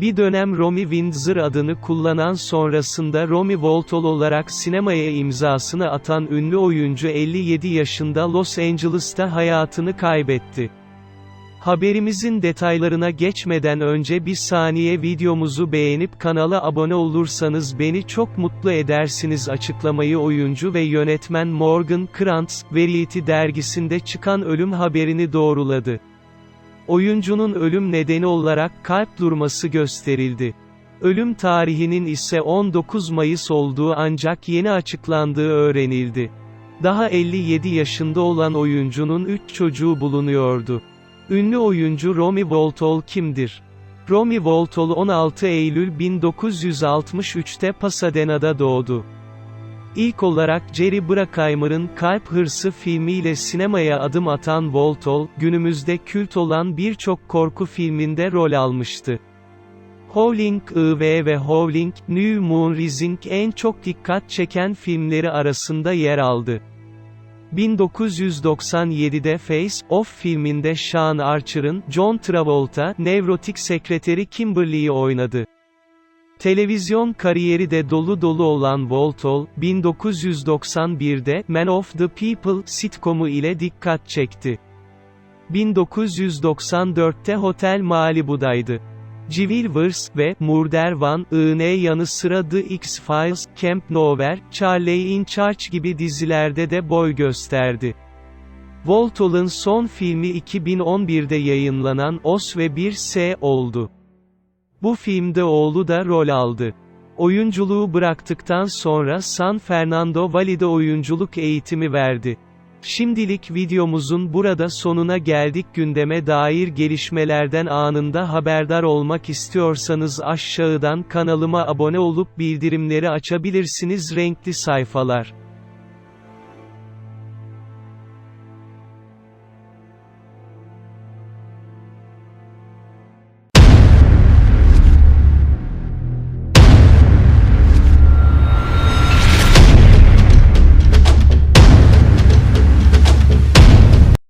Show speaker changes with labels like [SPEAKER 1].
[SPEAKER 1] Bir dönem Romy Windsor adını kullanan sonrasında Romy Voltol olarak sinemaya imzasını atan ünlü oyuncu 57 yaşında Los Angeles'ta hayatını kaybetti. Haberimizin detaylarına geçmeden önce bir saniye videomuzu beğenip kanala abone olursanız beni çok mutlu edersiniz açıklamayı oyuncu ve yönetmen Morgan Krantz, Variety dergisinde çıkan ölüm haberini doğruladı. Oyuncunun ölüm nedeni olarak kalp durması gösterildi. Ölüm tarihinin ise 19 Mayıs olduğu ancak yeni açıklandığı öğrenildi. Daha 57 yaşında olan oyuncunun 3 çocuğu bulunuyordu. Ünlü oyuncu Romy Voltol kimdir? Romy Voltol 16 Eylül 1963'te Pasadena'da doğdu. İlk olarak Jerry Bruckheimer'ın Kalp Hırsı filmiyle sinemaya adım atan Voltol, günümüzde kült olan birçok korku filminde rol almıştı. Howling IV ve Howling, New Moon Rising en çok dikkat çeken filmleri arasında yer aldı. 1997'de Face Off filminde Sean Archer'ın, John Travolta, nevrotik sekreteri Kimberly'yi oynadı. Televizyon kariyeri de dolu dolu olan Voltol, 1991'de Man of the People sitcomu ile dikkat çekti. 1994'te Hotel Malibu'daydı. Civilverse ve Murder One, IN yanı sıra The X-Files, Camp Nowhere, Charlie in Charge gibi dizilerde de boy gösterdi. Voltol'un son filmi 2011'de yayınlanan Os ve 1S oldu. Bu filmde oğlu da rol aldı. Oyunculuğu bıraktıktan sonra San Fernando Valley'de oyunculuk eğitimi verdi. Şimdilik videomuzun burada sonuna geldik gündeme dair gelişmelerden anında haberdar olmak istiyorsanız aşağıdan kanalıma abone olup bildirimleri açabilirsiniz renkli sayfalar.